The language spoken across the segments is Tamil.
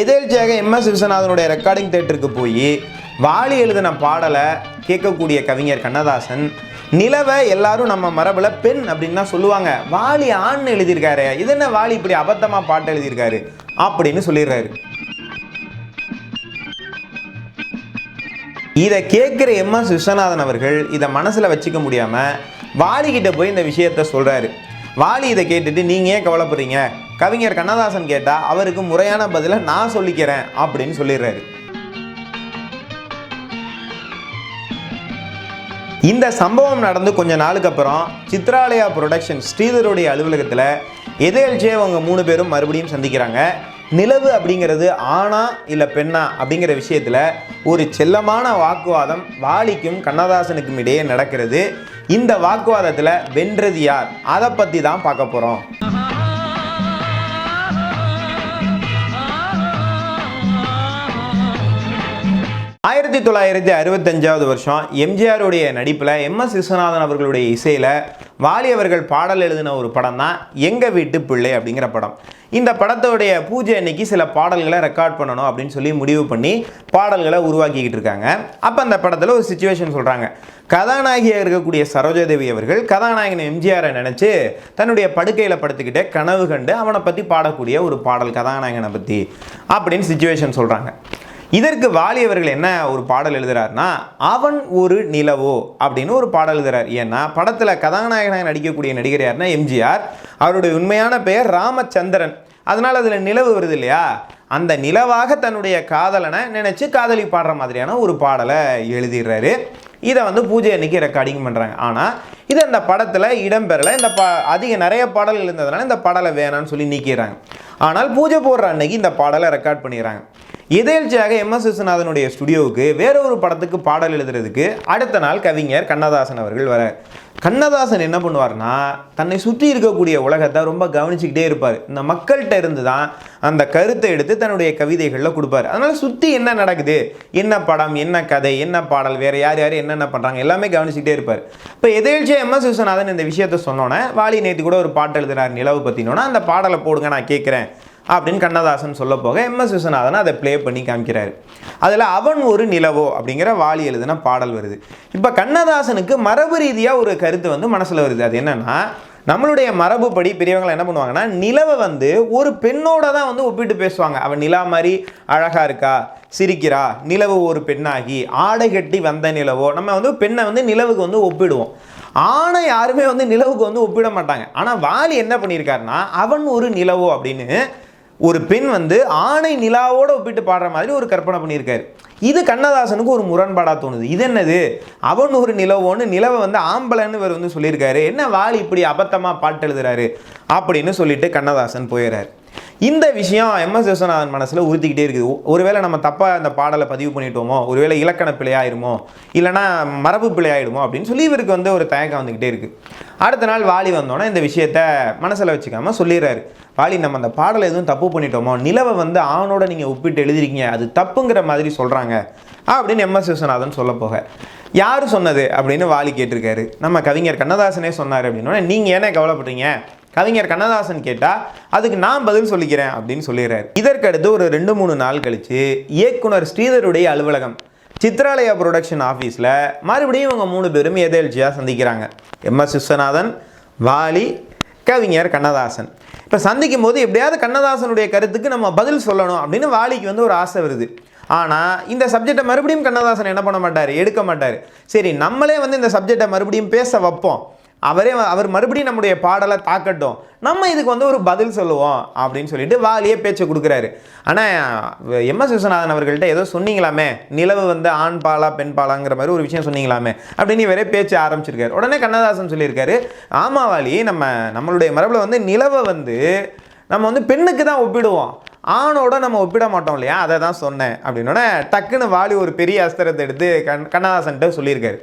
எதேழ்ச்சியாக எம்எஸ் விஸ்வநாதனுடைய ரெக்கார்டிங் தேட்டருக்கு போய் வாலி எழுதின பாடலை கேட்கக்கூடிய கவிஞர் கண்ணதாசன் நிலவை எல்லாரும் நம்ம மரபில் பெண் அப்படின்னு தான் சொல்லுவாங்க. வாலி ஆண் எழுதியிருக்காரு இது என்ன வாலி இப்படி அபத்தமாக பாட்டு எழுதியிருக்காரு அப்படின்னு சொல்லிடுறாரு. இதை கேட்குற எம்எஸ் விஸ்வநாதன் அவர்கள் இதை மனசில் வச்சுக்க முடியாமல் வாலிக்கிட்ட போய் இந்த விஷயத்த சொல்கிறாரு வாலி இதை கேட்டுட்டு நீங்கள் ஏன் கவலைப்படுறீங்க? கவிஞர் கண்ணதாசன் கேட்டால் அவருக்கு முறையான பதிலை நான் சொல்லிக்கிறேன் அப்படின்னு சொல்லிடுறாரு. இந்த சம்பவம் நடந்து கொஞ்ச நாளுக்கு அப்புறம் சித்ராலயா புரொடக்ஷன் ஸ்ரீதருடைய அலுவலகத்தில் எதேழ்ச்சியே அவங்க மூணு பேரும் மறுபடியும் சந்திக்கிறாங்க. நிலவு அப்படிங்கிறது ஆணா இல்லை பெண்ணா அப்படிங்கிற விஷயத்தில் ஒரு செல்லமான வாக்குவாதம் வாலிக்கும் கண்ணதாசனுக்கும் இடையே நடக்கிறது. இந்த வாக்குவாதத்தில் வென்றது யார்? அதை பற்றி தான் பார்க்க போகிறோம் ஆயிரத்தி தொள்ளாயிரத்தி அறுபத்தஞ்சாவது வருஷம் எம்ஜிஆருடைய நடிப்பில் எம் எஸ் விஸ்வநாதன் அவர்களுடைய இசையில் வாலி அவர்கள் பாடல் எழுதின ஒரு படம் தான் எங்கள் வீட்டு பிள்ளை அப்படிங்கிற படம். இந்த படத்தோடைய பூஜை அன்னைக்கு சில பாடல்களை ரெக்கார்ட் பண்ணணும் அப்படின்னு சொல்லி முடிவு பண்ணி பாடல்களை உருவாக்கிக்கிட்டு இருக்காங்க. அப்போ அந்த படத்தில் ஒரு சுச்சுவேஷன் சொல்கிறாங்க கதாநாயகியாக இருக்கக்கூடிய சரோஜாதேவி அவர்கள் கதாநாயகன் எம்ஜிஆரை நினச்சி தன்னுடைய படுக்கையில் படுத்துக்கிட்டே கனவு கண்டு அவனை பற்றி பாடக்கூடிய ஒரு பாடல் கதாநாயகனை பற்றி அப்படின்னு சுச்சுவேஷன் சொல்கிறாங்க இதற்கு வாலியவர்கள் என்ன ஒரு பாடல் எழுதுறாருன்னா அவன் ஒரு நிலவோ அப்படின்னு ஒரு பாடல் எழுதுறார். ஏன்னா படத்தில் கதாநாயகனாக நடிக்கக்கூடிய நடிகர் யாருன்னா எம்ஜிஆர். அவருடைய உண்மையான பெயர் ராமச்சந்திரன். அதனால் அதில் நிலவு வருது இல்லையா? அந்த நிலவாக தன்னுடைய காதலனை நினச்சி காதலி பாடுற மாதிரியான ஒரு பாடலை எழுதிடுறாரு. இதை வந்து பூஜை அன்னைக்கு ரெக்கார்டிங் பண்ணுறாங்க ஆனால் இது அந்த படத்தில் இடம்பெறலை. இந்த பா அதிக நிறைய பாடல் இருந்ததுனால இந்த பாடலை வேணாம்னு சொல்லி நீக்கிறாங்க ஆனால் பூஜை போடுற அன்னைக்கு இந்த பாடலை ரெக்கார்ட் பண்ணிடுறாங்க. எதேழ்ச்சியாக எம்எஸ் விஸ்வநாதனுடைய ஸ்டுடியோவுக்கு வேற ஒரு படத்துக்கு பாடல் எழுதுறதுக்கு அடுத்த நாள் கவிஞர் கண்ணதாசன் அவர்கள் வர கண்ணதாசன் என்ன பண்ணுவார்னா தன்னை சுற்றி இருக்கக்கூடிய உலகத்தை ரொம்ப கவனிச்சுக்கிட்டே இருப்பார். இந்த மக்கள்கிட்ட இருந்து தான் அந்த கருத்தை எடுத்து தன்னுடைய கவிதைகளில் கொடுப்பார். அதனால் சுற்றி என்ன நடக்குது? என்ன படம் என்ன கதை என்ன பாடல் வேறு யார் யார் என்னென்ன பண்ணுறாங்க எல்லாமே கவனிச்சுக்கிட்டே இருப்பார். இப்போ எதேழ்ச்சியாக எம்எஸ் விஸ்வநாதன் இந்த விஷயத்த சொன்னோன்னே வாலி நேற்று கூட ஒரு பாட்டு எழுதுனார் நிலவு பற்றினோன்னா அந்த பாடலை போடுங்க நான் கேட்குறேன் அப்படின்னு கண்ணதாசன் சொல்ல போக எம்எஸ் விஸ்வநாதன் அதை ப்ளே பண்ணி காமிக்கிறாரு. அதில் அவன் ஒரு நிலவோ அப்படிங்கிற வாலி எழுதின பாடல் வருது. இப்போ கண்ணதாசனுக்கு மரபு ரீதியாக ஒரு கருத்து வந்து மனசில் வருது. அது என்னென்னா நம்மளுடைய மரபுப்படி பெரியவங்களை என்ன பண்ணுவாங்கன்னா நிலவை வந்து ஒரு பெண்ணோட தான் வந்து ஒப்பிட்டு பேசுவாங்க. அவன் நிலா மாதிரி அழகாக இருக்கா சிரிக்கிறா நிலவு ஒரு பெண்ணாகி ஆடை கட்டி வந்த நிலவோ நம்ம வந்து பெண்ணை வந்து நிலவுக்கு வந்து ஒப்பிடுவோம். ஆணை யாருமே வந்து நிலவுக்கு வந்து ஒப்பிட மாட்டாங்க. ஆனால் வாலி என்ன பண்ணியிருக்காருன்னா அவன் ஒரு நிலவோ அப்படின்னு ஒரு பெண் வந்து ஆணை நிலாவோடு ஒப்பிட்டு பாடுற மாதிரி ஒரு கற்பனை பண்ணியிருக்காரு. இது கண்ணதாசனுக்கு ஒரு முரண்பாடாக தோணுது. இது என்னது? அவன் ஒரு நிலவோன்னு நிலவை வந்து ஆம்பளைன்னு இவர் வந்து சொல்லியிருக்காரு. என்ன வாலி இப்படி அபத்தமாக பாட்டு எழுதுறாரு? அப்படின்னு சொல்லிட்டு கண்ணதாசன் போயிடுறாரு. இந்த விஷயம் எம்எஸ் விஸ்வநாதன் மனசில் உறுத்திக்கிட்டே இருக்குது. ஒருவேளை நம்ம தப்பாக அந்த பாடலை பதிவு பண்ணிட்டோமோ ஒருவேளை இலக்கண பிழையாயிருமோ இல்லைனா மரபு பிழையாயிடுமோ அப்படின்னு சொல்லி இவருக்கு வந்து ஒரு தயக்கம் வந்துக்கிட்டே இருக்குது அடுத்த நாள் வாலி வந்தோன்னே இந்த விஷயத்த மனசில் வச்சுக்காமல் சொல்லிடுறாரு. வாலி நம்ம அந்த பாடலை எதுவும் தப்பு பண்ணிட்டோமோ நிலவை வந்து ஆணோட நீங்கள் ஒப்பிட்டு எழுதிருக்கீங்க அது தப்புங்கிற மாதிரி சொல்கிறாங்க அப்படின்னு எம்எஸ் விஸ்வநாதன் சொல்ல போக. யார் சொன்னது அப்படின்னு வாலி கேட்டிருக்காரு. நம்ம கவிஞர் கண்ணதாசனே சொன்னார் அப்படின்னோடனே நீங்கள் ஏன்னா கவலைப்படுறீங்க? கவிஞர் கண்ணதாசன் கேட்டால் அதுக்கு நான் பதில் சொல்லிக்கிறேன் அப்படின்னு சொல்லிடுறாரு. இதற்கடுத்து ஒரு ரெண்டு மூணு நாள் கழித்து இயக்குனர் ஸ்ரீதருடைய அலுவலகம் சித்ராலயா ப்ரொடக்ஷன் ஆஃபீஸில் மறுபடியும் இவங்க மூணு பேரும் எதேழ்ச்சியாக சந்திக்கிறாங்க. எம்எஸ் விஸ்வநாதன் வாலி கவிஞர் கண்ணதாசன். இப்போ சந்திக்கும் போது எப்படியாவது கண்ணதாசனுடைய கருத்துக்கு நம்ம பதில் சொல்லணும் அப்படின்னு வாலிக்கு வந்து ஒரு ஆசை வருது. ஆனால் இந்த சப்ஜெக்டை மறுபடியும் கண்ணதாசன் என்ன பண்ண மாட்டார்? எடுக்க மாட்டார். சரி நம்மளே வந்து இந்த சப்ஜெக்டை மறுபடியும் பேச வைப்போம். அவரே அவர் மறுபடியும் நம்முடைய பாடலை தாக்கட்டும். நம்ம இதுக்கு வந்து ஒரு பதில் சொல்லுவோம் அப்படின்னு சொல்லிட்டு வாலியே பேச்சை கொடுக்குறாரு. ஆனால் எம்எஸ் விஸ்வநாதன் அவர்கள்ட்ட ஏதோ சொன்னீங்களாமே? நிலவு வந்து ஆண் பாலா பெண் பாலாங்கிற மாதிரி ஒரு விஷயம் சொன்னீங்களாமே? அப்படின்னு இவரே பேச்சு ஆரம்பிச்சிருக்காரு. உடனே கண்ணதாசன் சொல்லியிருக்காரு ஆமா வாலி நம்ம நம்மளுடைய மரபில் வந்து நிலவை வந்து நம்ம வந்து பெண்ணுக்கு தான் ஒப்பிடுவோம். ஆணோட நம்ம ஒப்பிட மாட்டோம் இல்லையா? அதை தான் சொன்னேன். அப்படின்னோடனே டக்குன்னு வாலி ஒரு பெரிய அஸ்திரத்தை எடுத்து கண் கண்ணதாசன்கிட்ட சொல்லியிருக்காரு.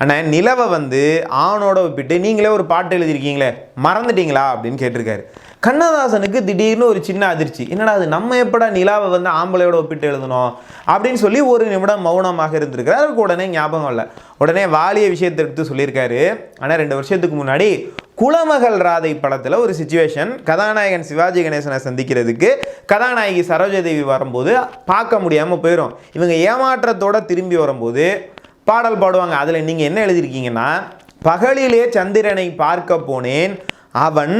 அண்ணா நிலவை வந்து ஆணோட ஒப்பிட்டு நீங்களே ஒரு பாட்டு எழுதியிருக்கீங்களே மறந்துட்டீங்களா அப்படின்னு கேட்டிருக்காரு. கண்ணதாசனுக்கு திடீர்னு ஒரு சின்ன அதிர்ச்சி. என்னடா அது நம்ம எப்படா நிலாவை வந்து ஆம்பளையோட ஒப்பிட்டு எழுதணும் அப்படின்னு சொல்லி ஒரு நிமிடம் மௌனமாக இருந்திருக்கிறார். அவருக்கு உடனே ஞாபகம் இல்லை. உடனே வாலிய விஷயத்தை எடுத்து சொல்லியிருக்காரு. ஆனால் ரெண்டு வருஷத்துக்கு முன்னாடி குலமகள் ராதை படத்தில் ஒரு சுச்சுவேஷன் கதாநாயகன் சிவாஜி கணேசனை சந்திக்கிறதுக்கு கதாநாயகி சரோஜாதேவி வரும்போது பார்க்க முடியாமல் போயிடும் இவங்க ஏமாற்றத்தோடு திரும்பி வரும்போது பாடல் பாடுவாங்க. அதில் நீங்கள் என்ன எழுதியிருக்கீங்கன்னா பகலிலே சந்திரனை பார்க்க போனேன். அவன்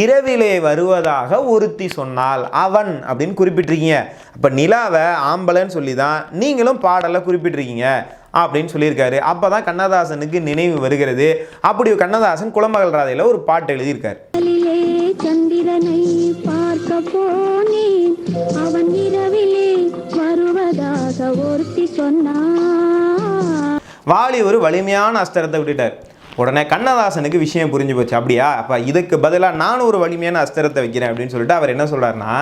இரவிலே வருவதாக ஒருத்தி சொன்னாள். அவன் அப்படின்னு குறிப்பிட்டிருக்கீங்க. அப்போ நிலாவை ஆம்பளைன்னு சொல்லி தான் நீங்களும் பாடலை குறிப்பிட்டிருக்கீங்க அப்படின்னு சொல்லியிருக்காரு. அப்போ தான் கண்ணதாசனுக்கு நினைவு வருகிறது. அப்படி கண்ணதாசன் குளமகள் ராதையில் ஒரு பாட்டு எழுதியிருக்காரு. சந்திரனை பார்க்க போனேன். அவன் இரவிலே வருவதாக ஒருத்தி சொன்னான் வாலி ஒரு வலிமையான அஸ்திரத்தை விட்டுட்டார். உடனே கண்ணதாசனுக்கு விஷயம் புரிஞ்சு போச்சு. அப்படியா? அப்போ இதுக்கு பதிலாக நானும் ஒரு வலிமையான அஸ்திரத்தை வைக்கிறேன் அப்படின்னு சொல்லிட்டு அவர் என்ன சொல்கிறாருன்னா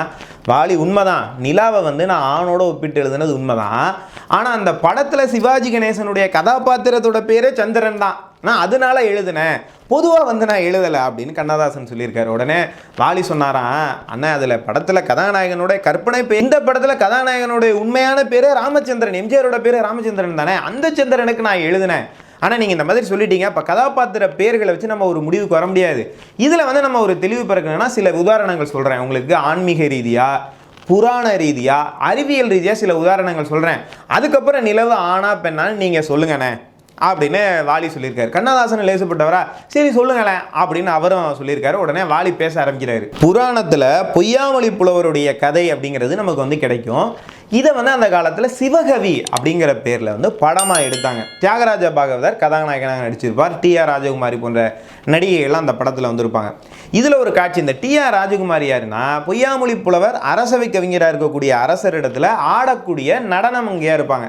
வாலி உண்மைதான். நிலாவை வந்து நான் ஆணோட ஒப்பிட்டு எழுதுனது உண்மைதான். ஆனால் அந்த படத்தில் சிவாஜி கணேசனுடைய கதாபாத்திரத்தோட பேரே சந்திரன் தான். நான் அதனால எழுதினேன். பொதுவாக வந்து நான் எழுதலை அப்படின்னு கண்ணதாசன் சொல்லியிருக்காரு. உடனே வாலி சொன்னாராம் அண்ணா அதில் படத்தில் கதாநாயகனுடைய கற்பனை பேர் இந்த படத்தில் கதாநாயகனுடைய உண்மையான பேரே ராமச்சந்திரன் எம்ஜிஆரோட பேரே ராமச்சந்திரன் தானே. அந்த சந்திரனுக்கு நான் எழுதினேன். ஆனால் நீங்கள் இந்த மாதிரி சொல்லிட்டீங்க. அப்போ கதாபாத்திர பேர்களை வச்சு நம்ம ஒரு முடிவுக்கு வர முடியாது. இதில் வந்து நம்ம ஒரு தெளிவு பிறக்கணும்னா சில உதாரணங்கள் சொல்கிறேன் உங்களுக்கு ஆன்மீக ரீதியாக புராண ரீதியாக அறிவியல் ரீதியாக சில உதாரணங்கள் சொல்கிறேன் அதுக்கப்புறம் நிலவு ஆனா பெண்ணான்னு நீங்கள் சொல்லுங்கண்ணே. அப்படின்னு வாலி சொல்லியிருக்காரு. கண்ணதாசன் லேசப்பட்டவரா சரி சொல்லுங்களேன் அப்படின்னு அவரும் சொல்லியிருக்காரு. உடனே வாலி பேச ஆரம்பிக்கிறாரு. புராணத்தில் பொய்யாமொழி புலவருடைய கதை அப்படிங்கிறது நமக்கு வந்து கிடைக்கும். இதை வந்து அந்த காலத்தில் சிவகவி அப்படிங்கிற பேரில் வந்து படமாக எடுத்தாங்க. தியாகராஜ பாகவதர் கதாநாயகனாக நடிச்சிருப்பார். டி ஆர் ராஜகுமாரி போன்ற நடிகைகள்லாம் அந்த படத்தில் வந்திருப்பாங்க. இதில் ஒரு காட்சி இந்த டி ஆர் ராஜகுமாரி யாருன்னா பொய்யாமொழி புலவர் அரசவை கவிஞராக இருக்கக்கூடிய அரசரிடத்தில் ஆடக்கூடிய நடனம் இங்கேயா இருப்பாங்க.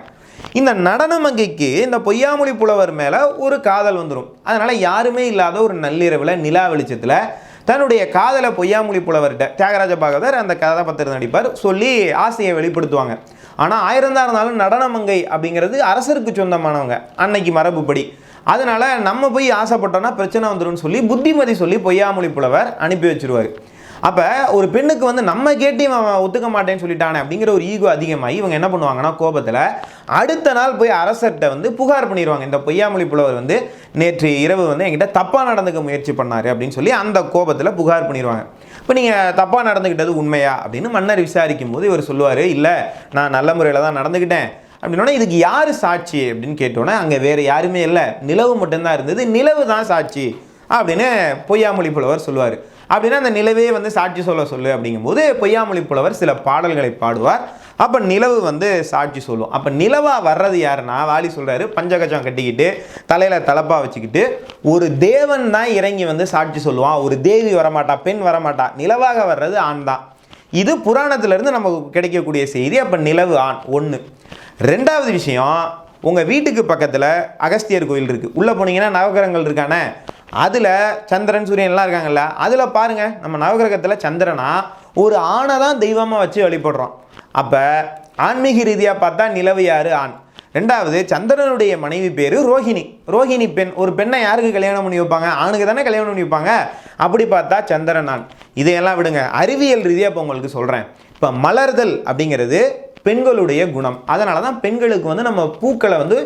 இந்த நடனமங்கைக்கு இந்த பொய்யாமொழி புலவர் மேலே ஒரு காதல் வந்துடும் அதனால் யாருமே இல்லாத ஒரு நள்ளிரவில் நிலா வெளிச்சத்தில் தன்னுடைய காதலை பொய்யாமொழி புலவர்கிட்ட தியாகராஜ பாகவதர் அந்த கதாபாத்திரம் நடிப்பார் சொல்லி ஆசையை வெளிப்படுத்துவாங்க. ஆனால் ஆயிரந்தா இருந்தாலும் நடனமங்கை அப்படிங்கிறது அரசருக்கு சொந்தமானவங்க அன்னைக்கு மரபுப்படி. அதனால் நம்ம போய் ஆசைப்பட்டோன்னா பிரச்சனை வந்துடும் சொல்லி புத்திமதி சொல்லி பொய்யாமொழி புலவர் அனுப்பி வச்சிருவார். அப்போ ஒரு பெண்ணுக்கு வந்து நம்ம கேட்டி அவன் ஒத்துக்க மாட்டேன்னு சொல்லிட்டானே அப்படிங்கிற ஒரு ஈகோ அதிகமாகி இவங்க என்ன பண்ணுவாங்கன்னா கோபத்தில் அடுத்த நாள் போய் அரசர்கிட்ட வந்து புகார் பண்ணிடுவாங்க இந்த பொய்யாமொழி புலவர் வந்து நேற்று இரவு வந்து என்கிட்ட தப்பாக நடந்துக்க முயற்சி பண்ணார் அப்படின்னு சொல்லி அந்த கோபத்தில் புகார் பண்ணிடுவாங்க இப்போ நீங்கள் தப்பாக நடந்துக்கிட்டது உண்மையா அப்படின்னு மன்னர் விசாரிக்கும் போது இவர் சொல்லுவார் இல்லை நான் நல்ல முறையில் தான் நடந்துக்கிட்டேன் அப்படின்னா இதுக்கு யார் சாட்சி? அப்படின்னு கேட்டோன்னே அங்கே வேறு யாருமே இல்லை. நிலவு மட்டும்தான் இருந்தது. நிலவு தான் சாட்சி. அப்படின்னு பொய்யாமொழி புலவர் சொல்லுவார். அப்படின்னா அந்த நிலவே வந்து சாட்சி சொல்ல சொல்லு அப்படிங்கும்போது பொய்யாமொழி புலவர் சில பாடல்களை பாடுவார். அப்போ நிலவு வந்து சாட்சி சொல்லும். அப்போ நிலவாக வர்றது யாருன்னா வாலி சொல்கிறாரு பஞ்சகஜம் கட்டிக்கிட்டு தலையில் தலப்பாக வச்சுக்கிட்டு ஒரு தேவன் தான் இறங்கி வந்து சாட்சி சொல்லுவான். ஒரு தேவி வரமாட்டா பெண் வரமாட்டா நிலவாக வர்றது ஆண் தான். இது புராணத்திலேருந்து நமக்கு கிடைக்கக்கூடிய செய்தி. அப்போ நிலவு ஆண் ஒன்று ரெண்டாவது விஷயம் உங்கள் வீட்டுக்கு பக்கத்தில் அகஸ்தியர் கோயில் இருக்குது உள்ளே போனீங்கன்னா நவகரங்கள் இருக்கானே? அதில் சந்திரன் சூரியன்லாம் இருக்காங்கல்ல அதில் பாருங்கள் நம்ம நவகிரகத்தில் சந்திரனா ஒரு ஆணை தான் தெய்வமாக வச்சு வழிபடுறோம். அப்போ ஆன்மீக ரீதியாக பார்த்தா நிலவு யாரு? ஆண். ரெண்டாவது சந்திரனுடைய மனைவி பேர் ரோஹிணி. ரோஹிணி பெண் ஒரு பெண்ணை யாருக்கு கல்யாணம் பண்ணி வைப்பாங்க? ஆணுக்கு தானே கல்யாணம் பண்ணி வைப்பாங்க? அப்படி பார்த்தா சந்திரன் ஆண். இதையெல்லாம் விடுங்க. அறிவியல் ரீதியாக இப்போ உங்களுக்கு சொல்கிறேன் இப்போ மலர்தல் அப்படிங்கிறது பெண்களுடைய குணம். அதனால தான் பெண்களுக்கு வந்து நம்ம பூக்களை வந்து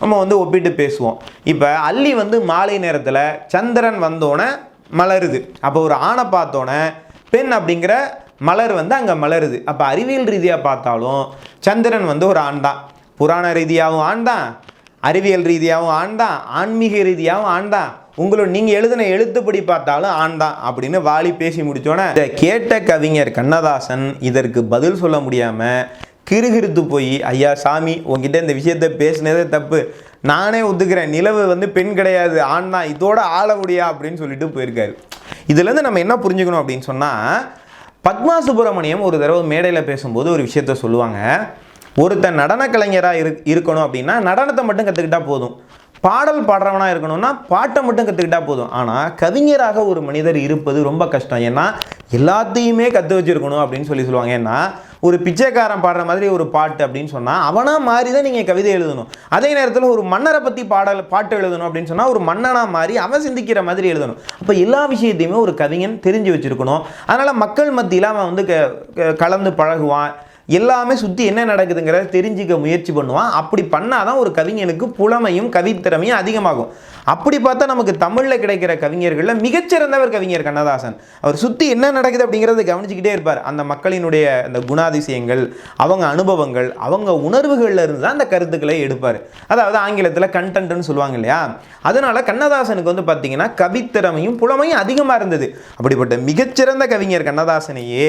நம்ம வந்து ஒப்பிட்டு பேசுவோம். இப்போ அள்ளி வந்து மாலை நேரத்தில் சந்திரன் வந்தோடனே மலருது. அப்போ ஒரு ஆணை பார்த்தோன்னே பெண் அப்படிங்கிற மலர் வந்து அங்கே மலருது. அப்போ அறிவியல் ரீதியாக பார்த்தாலும் சந்திரன் வந்து ஒரு ஆண் தான். புராண ரீதியாகவும் ஆண் தான். அறிவியல் ரீதியாகவும் ஆண் தான். ஆன்மீக ரீதியாகவும் ஆண் தான். உங்களோட நீங்கள் எழுதின எழுத்துப்படி பார்த்தாலும் ஆண் தான் அப்படின்னு வாலி பேசி முடித்தோன்னே இதை கேட்ட கவிஞர் கண்ணதாசன் இதற்கு பதில் சொல்ல முடியாமல் கிறுகிறுத்து போய் ஐயா சாமி உங்ககிட்ட இந்த விஷயத்தை பேசினதே தப்பு. நானே ஒத்துக்கிறேன். நிலவு வந்து பெண் கிடையாது. ஆண் தான். இதோட ஆள முடியா? அப்படின்னு சொல்லிட்டு போயிருக்காரு. இதுலேருந்து நம்ம என்ன புரிஞ்சுக்கணும் அப்படின்னு சொன்னால் பத்மா சுப்பிரமணியம் ஒரு தடவை மேடையில் பேசும்போது ஒரு விஷயத்த சொல்லுவாங்க. ஒருத்தன் நடன கலைஞராக இரு இருக்கணும் அப்படின்னா நடனத்தை மட்டும் கற்றுக்கிட்டா போதும். பாடல் பாடுறவனாக இருக்கணும்னா பாட்டை மட்டும் கற்றுக்கிட்டா போதும். ஆனால் கவிஞராக ஒரு மனிதர் இருப்பது ரொம்ப கஷ்டம். ஏன்னா எல்லாத்தையுமே கற்று வச்சிருக்கணும் அப்படின்னு சொல்லி சொல்லுவாங்க. ஏன்னா ஒரு பிச்சைக்காரன் பாடுற மாதிரி ஒரு பாட்டு அப்படின்னு சொன்னால் அவனாக மாறி தான் நீங்கள் கவிதை எழுதணும். அதே நேரத்தில் ஒரு மன்னரை பற்றி பாடல் பாட்டு எழுதணும் அப்படின்னு சொன்னால் ஒரு மன்னனாக மாறி அவன் சிந்திக்கிற மாதிரி எழுதணும். அப்போ எல்லா விஷயத்தையுமே ஒரு கவிஞன் தெரிஞ்சு வச்சுருக்கணும். அதனால் மக்கள் மத்தியில் அவன் வந்து க- க- கலந்து பழகுவான். எல்லாமே சுற்றி என்ன நடக்குதுங்கிறத தெரிஞ்சுக்க முயற்சி பண்ணுவான். அப்படி பண்ணாதான் ஒரு கவிஞனுக்கு புலமையும் கவித்திறமையும் அதிகமாகும். அப்படி பார்த்தா நமக்கு தமிழில் கிடைக்கிற கவிஞர்களில் மிகச்சிறந்தவர் கவிஞர் கண்ணதாசன். அவர் சுற்றி என்ன நடக்குது அப்படிங்கிறத கவனிச்சுக்கிட்டே இருப்பார். அந்த மக்களினுடைய அந்த குணாதிசயங்கள் அவங்க அனுபவங்கள் அவங்க உணர்வுகளில் இருந்து தான் அந்த கருத்துக்களை எடுப்பார். அதாவது ஆங்கிலத்தில் கண்டென்ட்னு சொல்லுவாங்க இல்லையா? அதனால் கண்ணதாசனுக்கு வந்து பார்த்திங்கன்னா கவித்திறமையும் புலமையும் அதிகமாக இருந்தது. அப்படிப்பட்ட மிகச்சிறந்த கவிஞர் கண்ணதாசனையே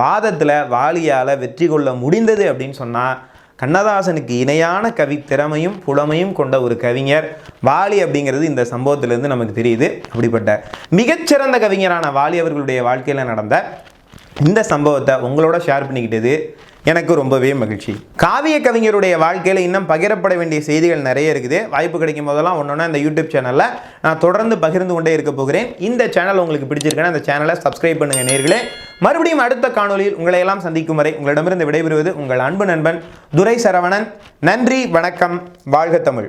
வாதத்தில் வாலியால் வெற்றி கொள்ள முடிந்தது அப்படின்னு சொன்னால் கண்ணதாசனுக்கு இணையான கவி திறமையும் புலமையும் கொண்ட ஒரு கவிஞர் வாலி அப்படிங்கிறது இந்த சம்பவத்திலேருந்து நமக்கு தெரியுது. அப்படிப்பட்ட மிகச்சிறந்த கவிஞரான வாலி அவர்களுடைய வாழ்க்கையில் நடந்த இந்த சம்பவத்தை உங்களோட ஷேர் பண்ணிக்கிட்டது எனக்கு ரொம்பவே மகிழ்ச்சி. காவிய கவிஞருடைய வாழ்க்கையில் இன்னும் பகிரப்பட வேண்டிய செய்திகள் நிறைய இருக்குது. வாய்ப்பு கிடைக்கும் போதெல்லாம் ஒன்று இந்த யூடியூப் சேனலில் நான் தொடர்ந்து பகிர்ந்து கொண்டே இருக்க போகிறேன். இந்த சேனல் உங்களுக்கு பிடிச்சிருக்கேன்னா அந்த சேனலை சப்ஸ்கிரைப் பண்ணுங்க நேர்களே. மறுபடியும் அடுத்த காணொளியில் உங்களை எல்லாம் சந்திக்கும் வரை உங்களிடமிருந்து விடைபெறுவது உங்கள் அன்பு நண்பன் துரை சரவணன் நன்றி வணக்கம் வாழ்க தமிழ்.